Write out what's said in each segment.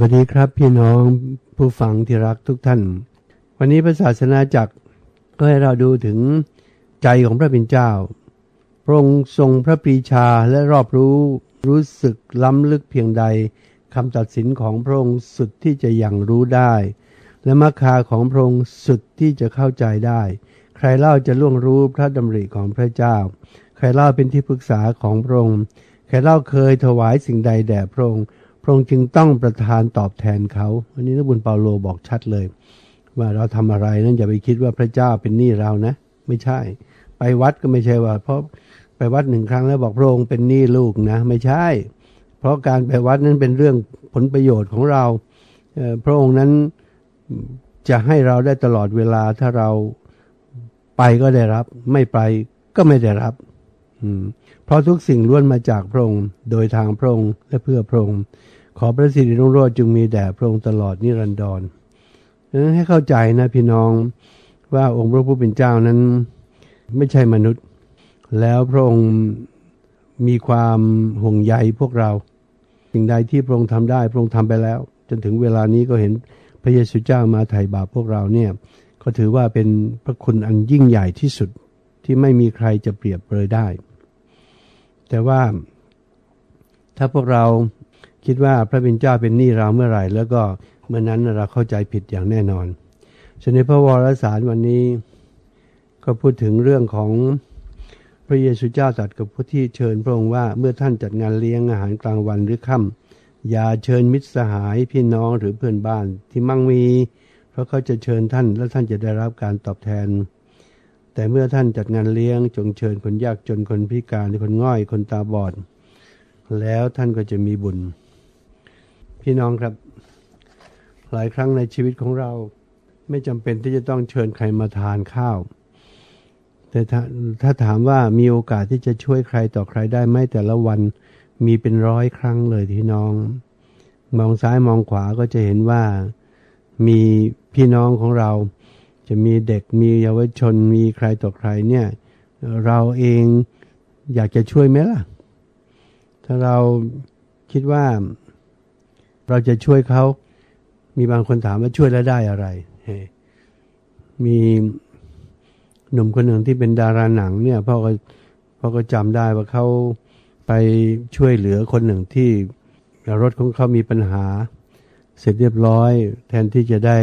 วัสดีครับพี่น้องผู้ฟังที่รักทุกท่าน วันนี้พระศาสนาจักรก็ให้เราดูถึงใจของพระเป็นเจ้า พระองค์ทรงพระปรีชาและรอบรู้รู้สึกล้ำลึกเพียงใดคำตัดสินของพระองค์สุดที่จะยังรู้ได้ และมรรคาของพระองค์สุดที่จะเข้าใจได้ ใครเล่าจะล่วงรู้พระดำริของพระเจ้า ใครเล่าเป็นที่ปรึกษาของพระองค์ ใครเล่าเคยถวายสิ่งใดแด่พระองค์ พระองค์จึงต้องประทานตอบแทนเขาอันนี้นักบุญเปาโลบอกชัดเลย ว่าเราทำอะไรนั้นอย่าไปคิดว่าพระเจ้าเป็นหนี้เรานะ ไม่ใช่ ไปวัดก็ไม่ใช่ว่า เพราะไปวัดหนึ่งครั้งแล้วบอกพระองค์เป็นหนี้ลูกนะไม่ใช่ เพราะการไปวัดนั้นเป็นเรื่องผลประโยชน์ของเราพระองค์นั้นจะให้เราได้ตลอดเวลาถ้าเราไปก็ได้รับ ไม่ไปก็ไม่ได้รับ เพราะทุกสิ่งล้วนมาจากพระองค์ โดยทางพระองค์และเพื่อพระองค์ ขอพระสิริรุ่งโรจน์จึงมีแด่พระองค์ตลอดนิรันดรนั้นให้เข้าใจนะพี่น้องว่าองค์พระผู้เป็นเจ้านั้น ไม่ใช่มนุษย์ แล้วพระองค์มีความห่วงใยพวกเรา สิ่งใดที่พระองค์ทำได้พระองค์ทำไปแล้ว จนถึงเวลานี้ก็เห็นพระเยซูเจ้ามาไถ่บาปพวกเราเนี่ยก็ถือว่าเป็นพระคุณอันยิ่งใหญ่ที่สุดที่ไม่มีใครจะเปรียบเลยได้ แต่ว่า ถ้าพวกเราคิดว่าพระบิดเจ้าเป็นหนี้เราเมื่อไหร่ แล้วก็เมื่อนั้นเราเข้าใจผิดอย่างแน่นอนฉะนั้นพระวรสารวันนี้ ก็พูดถึงเรื่องของพระเยซูเจ้าตรัสกับผู้ที่เชิญพระองค์ว่าเมื่อท่านจัดงานเลี้ยงอาหารกลางวันหรือค่ำอย่าเชิญมิตรสหายพี่น้องหรือเพื่อนบ้านที่มั่งมี เพราะเขาจะเชิญท่านและท่านจะได้รับการตอบแทน แต่เมื่อท่านจัดงานเลี้ยงจงเชิญคนยากจนคนพิการคนง่อยคนตาบอด แล้วท่านก็จะมีบุญ พี่น้องครับ หลายครั้งในชีวิตของเราไม่จำเป็นที่จะต้องเชิญใครมาทานข้าว แต่ถ้าถ้าถามว่ามีโอกาสที่จะช่วยใครต่อใครได้ไหมแต่ละวันมีเป็นร้อยครั้งเลยพี่น้อง มองซ้ายมองขวาก็จะเห็นว่ามีพี่น้องของเรา จะมีเด็กมีเยาวชนมีใครต่อใครเนี่ยเราเองอยากจะช่วยไหมล่ะ ถ้าเราคิดว่าเราจะช่วยเขา มีบางคนถามว่าช่วยแล้วได้อะไร มีหนุ่มคนหนึ่งที่เป็นดาราหนังเนี่ยพ่อก็พ่อก็จำได้ว่าเขาไปช่วยเหลือคนหนึ่งที่รถของเขามีปัญหา เสร็จเรียบร้อย แทนที่จะได้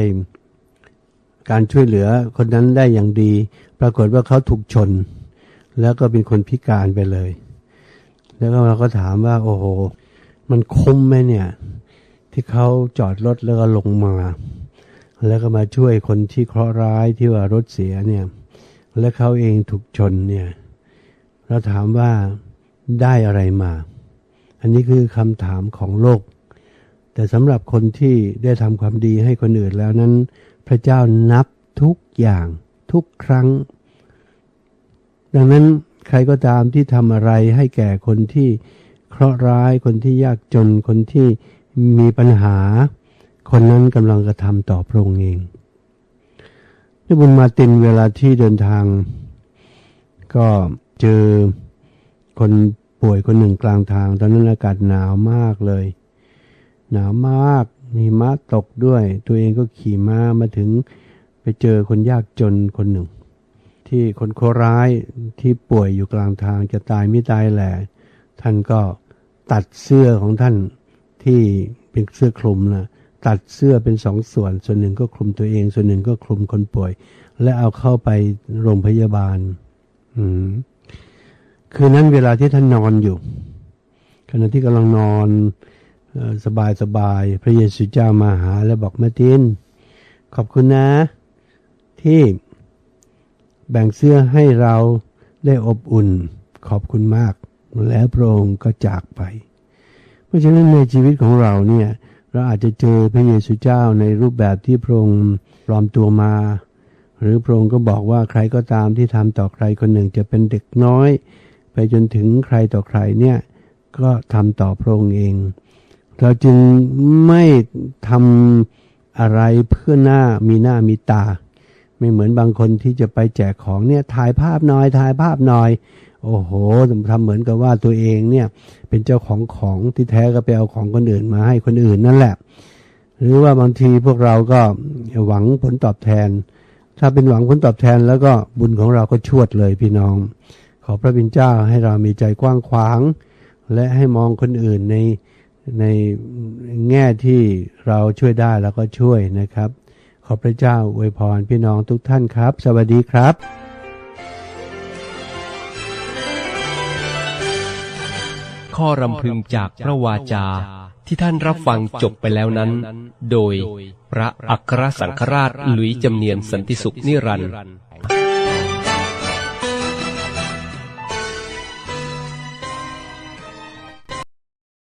การช่วยเหลือคนนั้นได้อย่างดี ปรากฏว่าเขาถูกชน แล้วก็เป็นคนพิการไปเลย แล้วก็เราก็ถามว่า โอ้โห มันคุ้มไหมเนี่ย ที่เขาจอดรถแล้วก็ลงมา แล้วก็มาช่วยคนที่เคราะห์ร้ายที่ว่ารถเสียเนี่ย และเขาเองถูกชนเนี่ย เราถามว่าได้อะไรมา อันนี้คือคำถามของโลก แต่สำหรับคนที่ได้ทำความดีให้คนอื่นแล้วนั้น พระเจ้านับทุกอย่างทุกครั้ง ดังนั้นใครก็ตามที่ทำอะไรให้แก่คนที่เคราะห์ร้ายคนที่ยากจนคนที่มีปัญหา คนนั้นกำลังกระทำต่อพระองค์เองที่บุญมาตินเวลาที่เดินทาง ก็เจอคนป่วยคนหนึ่งกลางทาง ตอนนั้นอากาศหนาวมากเลย หนาวมาก มีม้าตกด้วย ตัวเองก็ขี่ม้ามาถึงไปเจอคนยากจนคนหนึ่ง ที่คนโคร้ายที่ป่วยอยู่กลางทางจะตายไม่ตายแหละท่านก็ตัดเสื้อของท่านที่เป็นเสื้อคลุมนะตัดเสื้อเป็นสองส่วน ส่วนหนึ่งก็คลุมตัวเอง ส่วนหนึ่งก็คลุมคนป่วย และเอาเข้าไปโรงพยาบาล อืมคืนนั้นเวลาที่ท่านนอนอยู่ขณะที่กำลังนอน สบายสบายพระเยซูเจ้ามาหาแล้วบอกมาติน ขอบคุณนะ ที่แบ่งเสื้อให้เราได้อบอุ่น ขอบคุณมาก แล้วพระองค์ก็จากไป เพราะฉะนั้นในชีวิตของเราเนี่ยเราอาจจะเจอพระเยซูเจ้าในรูปแบบที่พระองค์ปลอมตัวมา หรือพระองค์ก็บอกว่าใครก็ตามที่ทำต่อใครคนหนึ่งจะเป็นเด็กน้อย ไปจนถึงใครต่อใครเนี่ยก็ทำต่อพระองค์เอง เราจึงไม่ทำอะไรเพื่อหน้ามีหน้ามีตา ไม่เหมือนบางคนที่จะไปแจกของเนี่ยถ่ายภาพหน่อยถ่ายภาพหน่อย โอ้โหทำเหมือนกับว่าตัวเองเนี่ยเป็นเจ้าของของที่แท้ก็ไปเอาของคนอื่นมาให้คนอื่นนั่นแหละ หรือว่าบางทีพวกเราก็หวังผลตอบแทน ถ้าเป็นหวังผลตอบแทนแล้วก็บุญของเราก็ชวดเลยพี่น้อง ขอพระบิณเจ้าให้เรามีใจกว้างขวาง และให้มองคนอื่นใน ในแง่ที่เราช่วยได้แล้วก็ช่วยนะครับ ขอพระเจ้าอวยพรพี่น้องทุกท่านครับ สวัสดีครับข้อรำพึงจากพระวาจาที่ท่านรับฟังจบไปแล้วนั้น โดยพระอัครสังฆราชหลุยจำเนียนสันติสุขนิรันดร์